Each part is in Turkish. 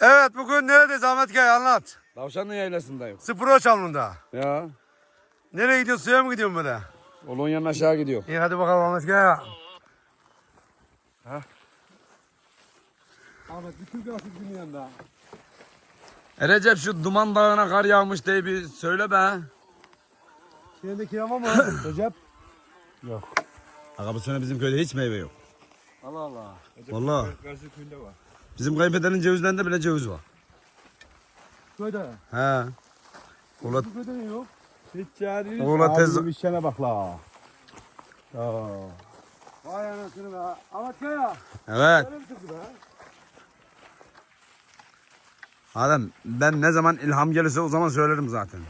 Evet bugün neredeyiz Ahmet Kaya anlat. Tavşanlı yaylasındayım. Spro çalımında. Ya. Nereye gidiyorsun suya mı gidiyorsun böyle? Olonya'nın aşağı gidiyor. İyi hadi bakalım Ahmet Kaya. Ahmet bütün grafik günün yanında. E Recep şu Duman Dağı'na kar yağmış diye bir söyle be. Şeyinde kirama mı? Recep. Aga bu sene bizim köyde hiç meyve yok. Allah Allah. Vallahi. Karşı köyünde var. Bizim kayınpederin cevizlerinde bile ceviz var. Köyde. He. Ola, Bu köyde ne yok? Hiç ola tez... bir işine bak la. Vay anasını be. Ahmet Kaya. Evet. Öyle mi çıktı be? Adem ben ne zaman ilham gelirse o zaman söylerim zaten.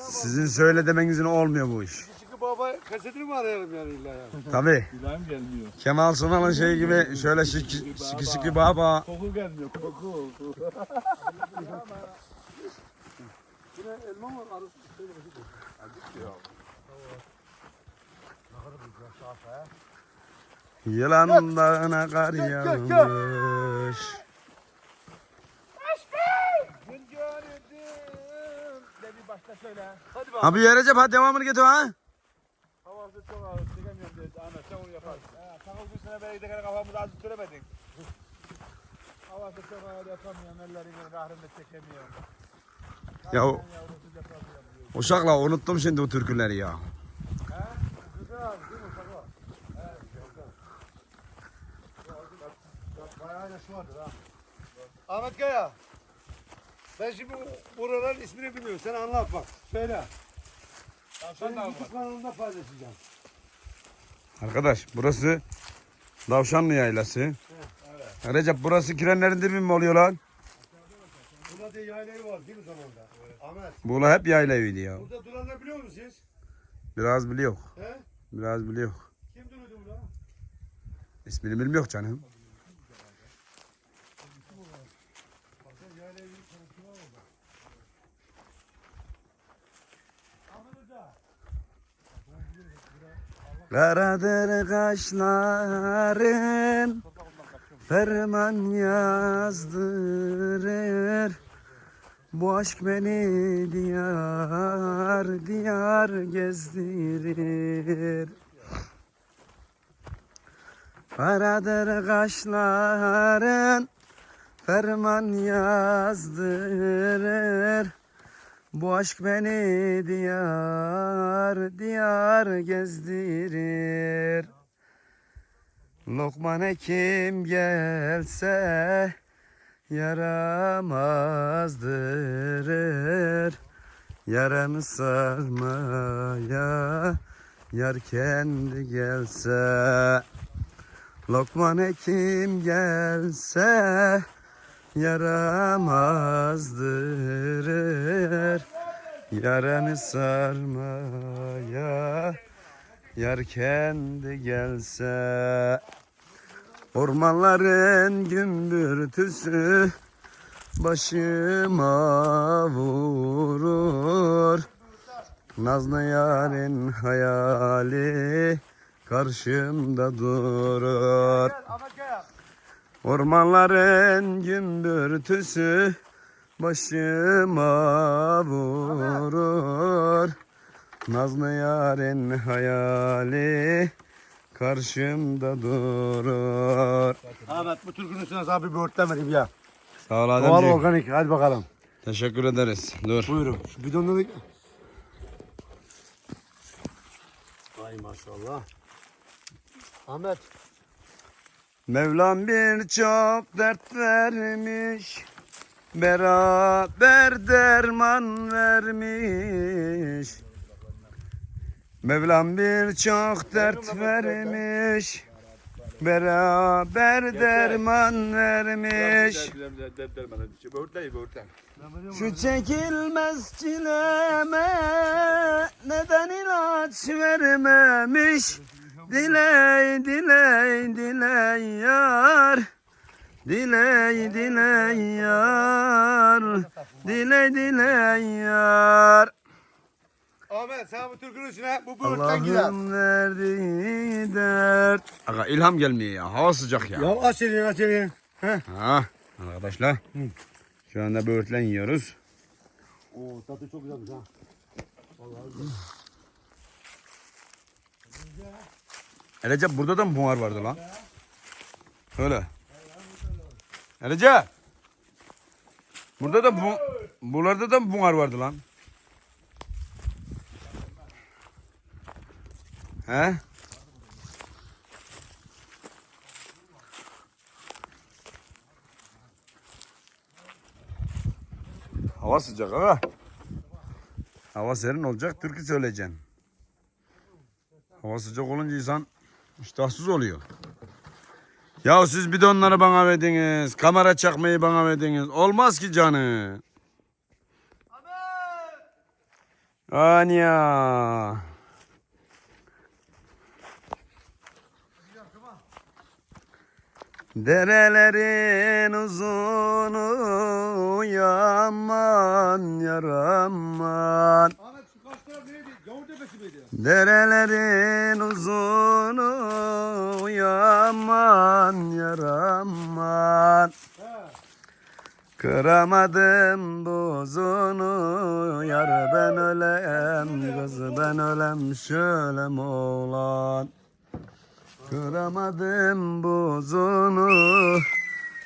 Sizin söyle demenizin olmuyor bu iş. Baba kasetini mi arayalım yani illa ya? Tabi. İlahim gelmiyor. Kemal Sunal'ın şey gibi şöyle şiki şiki, şiki baba. Koku gelmiyor koku. Yine elma mı arası? Yılan dağına kar yağmış. Gün gördüm. De bir başta söyle. Hadi bak. Abi ya Recep hadi devamını getir ha. Havası çok ağır. Çekemiyorum dedi. Ahmet sen onu yaparsın. Sana uzun sene belki de kafamızı az süremedin. Havası çok ağır yapamıyorum. Ellerimin kahrını çekemiyorum. Ya o- uşakla unuttum şimdi o türküleri ya. Güzel abi değil mi? Bak bak. Evet, güzel. Bayağı yaşı vardır ha. Ahmet Kaya. Ben şimdi bu- buraların ismini bilmiyorum. Sen anlat bak. Söyle. Tavşan Ben da YouTube kanalında paylaşacağım. Arkadaş burası Davşanlı Yaylası. Recep burası kirenlerin dibi mi oluyor lan? Burada diye yaylayı var değil mi zamanda? Ahmet. Buğla hep yayla eviydi ya. Burada duranlar biliyor musunuz siz? Biraz biliyor. He? Biraz biliyor. Kim duruyordu burada? İsmini bilmiyor canım. Baksana yaylayı bir tanışma orada. Ahmet Hoca. Karadır kaşların Ferman yazdırır. Bu aşk beni diyar diyar gezdirir. Karadır kaşların Ferman yazdırır bu aşk beni diyar diyar gezdirir. Lokman hekim gelse yaramazdırır Yaranı sarmaya yar kendi gelse. Lokman hekim gelse yaramazdırır Yaranı sarmaya Yar kendi gelse Ormanların gümbürtüsü Başıma vurur Nazlı yarın hayali Karşımda durur. Ormanların gümbürtüsü başıma vurur. Nazlı yarın hayali karşımda durur. Ahmet bu türkünün üstüne sana bir böğürtlen vereyim ya. Sağ ol Doğal Ademciğim. organik hadi bakalım. Teşekkür ederiz. Dur. Buyurun. Şu bidonları... Ay maşallah. Ahmet. Mevlam birçok dert vermiş. Beraber derman vermiş. Mevlam birçok dert vermiş. Beraber derman vermiş. Böğürtlen. Şu çekilmez çileme neden ilaç vermemiş? Diley diley diley yar Diley diley yar Diley diley yar Ahmet sen bu türkünün üstüne bu böğürtlen gider. Allah'ın verdiği dert Aga ilham gelmiyor ya hava sıcak ya Ya aç elini aç elini. Ha. Arkadaşlar. Şu anda böğürtlen yiyoruz. Oo tadı çok güzelmiş ha. Vallahi güzel. Recep burada da mı buhar vardı lan? Öyle. Recep. Burada da bu buralarda da mı buhar vardı lan? He? Hava sıcak ha. Hava serin olacak, türkü söyleyeceksin. Hava sıcak olunca insan iştahsız oluyor. Ya siz bidonları bana verdiniz, kamera çakmayı bana verdiniz. Olmaz ki canı. Anya. Derelerin uzunu yaman yaraman. Derelerin uzunu yaman yaraman. Kıramadım buzunu yar ben ölem kız ben ölem şölem oğlan Kıramadım buzunu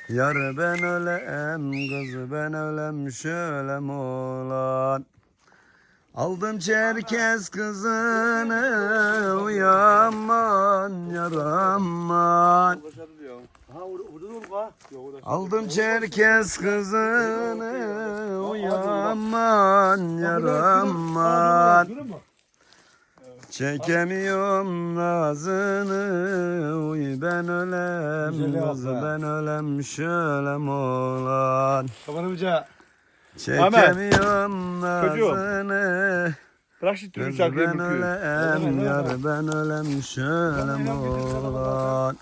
yar ben ölem kız ben ölem şölem oğlan Aldım Çerkez kızını uyanman olur ha. Aldım Çerkez kızını uyanman musun? Çekemiyorum nazını Uy ben ölem ben ölem şölem oğlan Kapanımca. Çekemiyorum nazını Bırak şu türlü şarkıyı ben ölem yar ben ölem şölem oğlan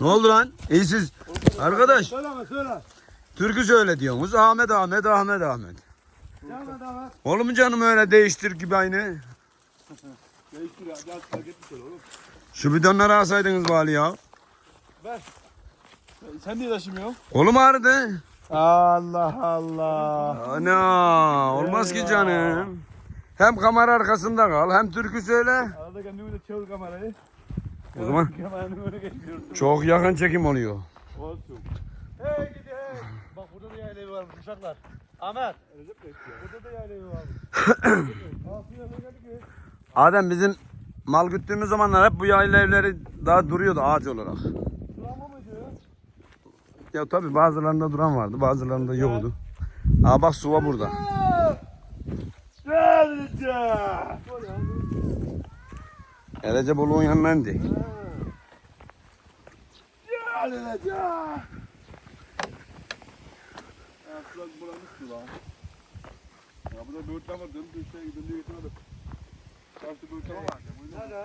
Ne oldu lan? İyisiz. Arkadaş Söyle Ahmet söyle. türkü söyle diyorsunuz. Ahmet Ahmet Ahmet Ahmet. Ahmet. Olur mu canım öyle değiştir gibi aynı? Değiştir ya. Gel fark etmiş oğlum. Şu bidonları alsaydınız vali ya. Sen niye taşımıyorsun? Kolum ağrıdı. Allah Allah. Ana olmaz ki canım. Hem kamera arkasında kal hem türkü söyle. Arada kendimi de çevir kamerayı. O zaman Kameranın önüne geçiyorsun. çok yakın çekim oluyor. Olsun. Hey gidi hey. Bak burada da yayla evi varmış uşaklar. Ahmet. Burada da yayla evi varmış. Geldik. Adem bizim mal güttüğümüz zamanlar hep bu yayla evleri daha duruyordu ağaç olarak. Ya? Tabi bazılarında duran vardı bazılarında yoktu. Aa bak suva burada. Recep. Bolu'nun yanına indi. Gel Recep. Ya şurası bulanmıştı lan. Ya burada böğürtlen var. Dönüp dönüşe gidiyor getirmedim. Karşı böğürtlen var. Nerede?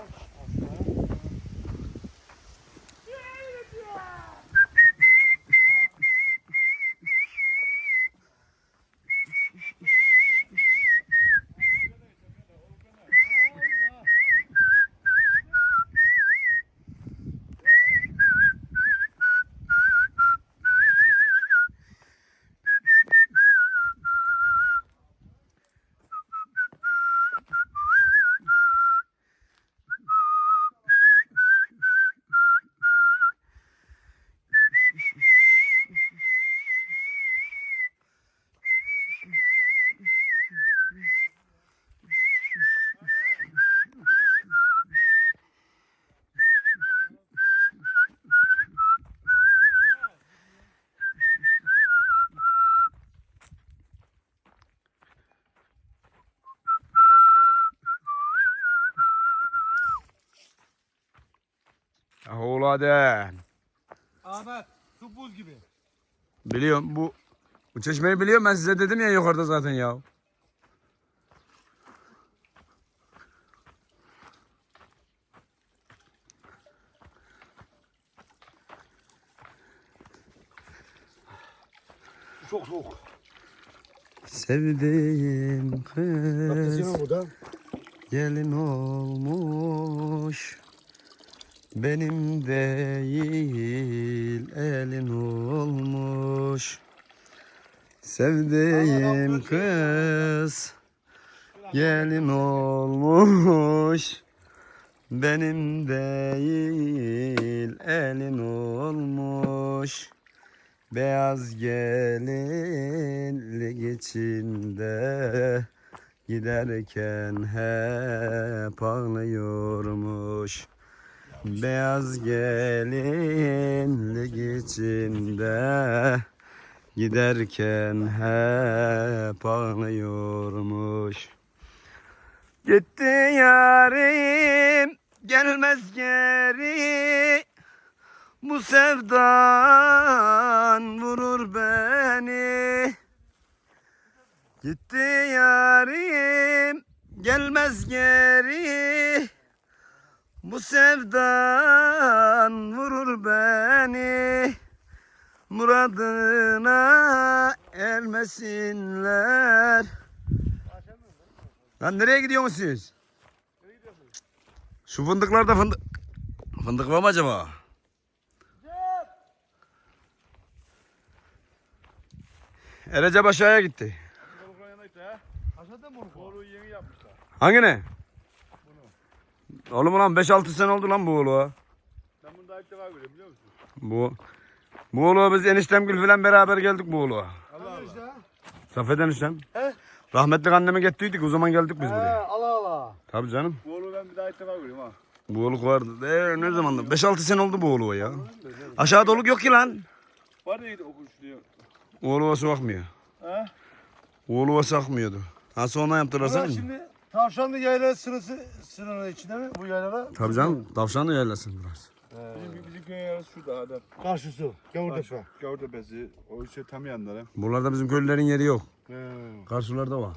Oğlu Adem. Ahmet. Su buz gibi. Biliyorum bu bu çeşmeyi biliyorum ben size dedim ya yukarıda zaten ya. Çok soğuk. Sevdiğim kız burada. gelin olmuş Benim değil elin olmuş. Sevdiğim kız gelin olmuş. Benim değil elin olmuş. Beyaz gelinlik içinde Giderken hep ağlıyormuş Beyaz gelinlik içinde Giderken hep ağlıyormuş. Gitti yarim gelmez geri. Bu sevdan vurur beni. Gitti yarim gelmez geri Bu sevdan vurur beni Muradına ermesinler Lan nereye gidiyorsunuz siz? Şu fındıklarda fındık Fındık var mı acaba? Erecep aşağıya gitti. Aşağıda mı? Boruyu yeni yapmışlar. Hangi ne? Oğlum lan 5-6 sene oldu lan bu oğlu. Ben bunu daha ilk defa görüyorum biliyor musun? Bu bu oğlu biz eniştemgil falan beraber geldik bu oğlu. Allah Allah. Safet eniştem. He? Rahmetli annemi getirdik o zaman geldik biz He, buraya. Allah Allah. Tabii canım. Bu oğlu ben bir daha ilk defa görüyorum ha. Bu oğluk vardı. Ee, ne zamandı? 5-6 sene oldu bu oğlu ya. Aşağıda oluk yok ki lan. Var ya okuş diyor. Oğluva su akmıyor. Ha? Oğluva su akmıyordu. Ha sonra yaptılar sen mi? şimdi tavşanlı yayla sırası sınırı içinde mi bu yaylada? Tabii canım. Tavşan da yerlesin biraz. Bizim, bizim köy yarısı şurada adam. Karşısı. Gavurtepe. Gavurtepe'si. O işte tam yanları. Buralarda bizim köylülerin yeri yok. He. Karşılarda var.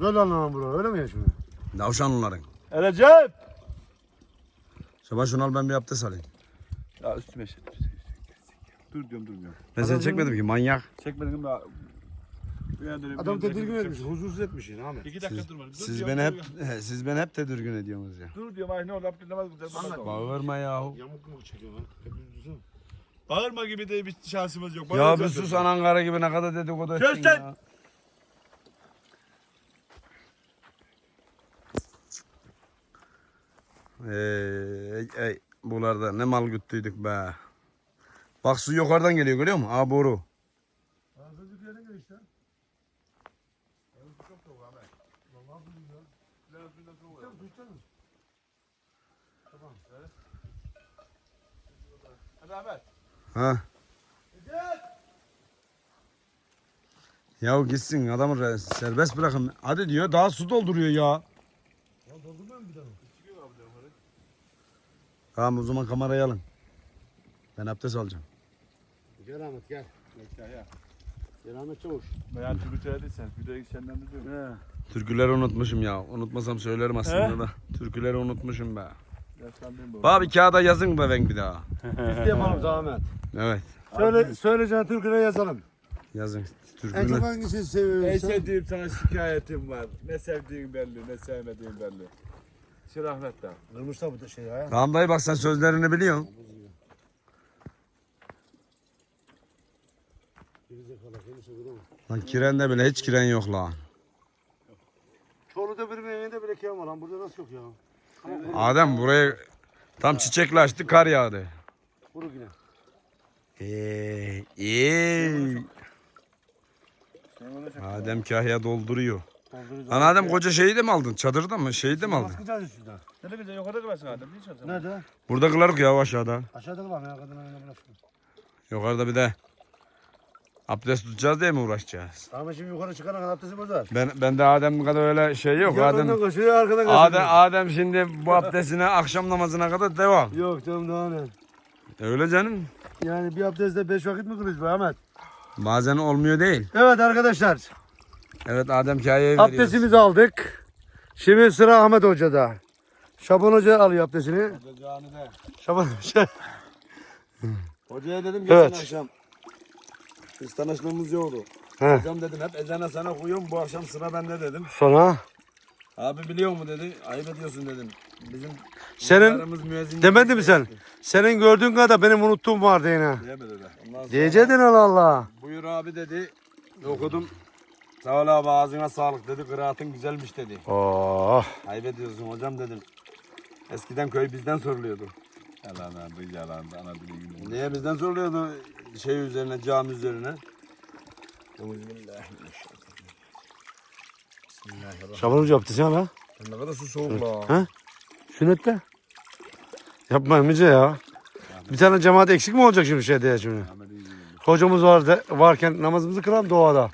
Böyle anlamam bura öyle mi ya şimdi? Tavşanlıların. Recep! Şaban şunu al ben bir abdest alayım. Ya üstüme şey. Dur diyorum durmuyorum. Ben seni çekmedim ki manyak. Çekmedim daha. Adam tedirgin etmiş, huzursuz etmiş yine Ahmet. İki dakika durmadım. Dur Siz diyorum, beni dur hep diyorum. siz beni hep tedirgin ediyorsunuz ya. Dur diyorum ay ne oldu abdest namaz. Anlat. Bağırma yahu. Yamuk mu çekiyor lan? Bağırma gibi de bir şansımız yok. Ya bir sus dedi. anan kara gibi ne kadar dedikodu ettin lan! ya. Ey, ey, buralarda ne mal güttüydük be. Bak su yukarıdan geliyor görüyor musun? Aa boru. Azıcık yere gel işte. Hadi Ahmet. Ha. Ya gitsin adamı re- serbest bırakın. Hadi diyor daha su dolduruyor ya. Ya doldurmuyor mu bir daha? Tamam o zaman kamerayı alın. Ben abdest alacağım. Gel Ahmet gel. Ya. Gel Ahmet çavuş. Ben türkü söylediysen videoyu senden de diyorum. Türküleri unutmuşum ya. Unutmasam söylerim aslında da. Türküleri unutmuşum be. Bir kağıda yazın be ben bir daha. Biz de yapalım Ahmet. Evet. Söyle, söyleyeceğin türküne yazalım. Yazın. En çok Türküler. hangisini En seviyorsun? sevdiğim sana şikayetim var. Ne sevdiğin belli, ne sevmediğin belli. Rahmet de. Kırmışlar bu da şey ya. Tamam dayı bak sen sözlerini biliyorsun. Lan kirende bile hiç kiren yok lan. Çorlu'da benim evinde bile kıyam var lan. Burada nasıl yok ya? Adem buraya tam çiçekle açtı kar yağdı. Kuru yine. Eee, eee. Adem kahya dolduruyor. Lan Adem koca şeyi de mi aldın? Çadırda mı? Şeyi de mi aldın? Baskıcı üstünden. Nerede güzel yukarıda kılarsın adam. Niye? Nerede? Burada kılarık ya aşağıda. Aşağıda kalan ya kadın önüne bırakın. Yukarıda bir de abdest tutacağız diye mi uğraşacağız? Tamam şimdi yukarı çıkana kadar abdesti bozar. Ben ben de Adem kadar öyle şey yok. Ya Adem koşuyor arkadan kaçıyor. Adem, Adem şimdi bu abdestine akşam namazına kadar devam. Yok canım daha ne? Öyle canım. Yani bir abdestte beş vakit mi kılıyoruz be Ahmet? Bazen olmuyor değil. Evet arkadaşlar. Evet Adem kahyayı veriyoruz. Abdestimizi aldık. Şimdi sıra Ahmet Hoca'da. Şaban Hoca alıyor abdestini. Canide. Şaban Hoca. Hocaya dedim geçen Evet. akşam. Biz tanışmamız yoktu. He. Hocam dedim hep ezana sana koyuyorum bu akşam sıra bende dedim. Sonra Abi biliyor mu dedi. Ayıp ediyorsun dedim. Bizim Senin müezzin demedi mi sen? Senin gördüğün kadar benim unuttuğum vardı yine. Diyemedi de. Ondan sonra Diyecektin Allah Allah. buyur abi dedi. Okudum. Sağ ol abi ağzına sağlık dedi. Kıraatın güzelmiş dedi. Oh. Ayıp ediyorsun hocam dedim. Eskiden köy bizden soruluyordu. Yalan abi yalan. Ana dili gülüyor. Niye bizden soruluyordu şey üzerine, cami üzerine? Şabanımcı yaptı sen ha? Ne kadar su soğuk la. Ha? Sünnette. Yapma emice ya. Bir tane cemaat eksik mi olacak şimdi şeyde ya şimdi? Hocamız vardı, varken namazımızı kılan doğada.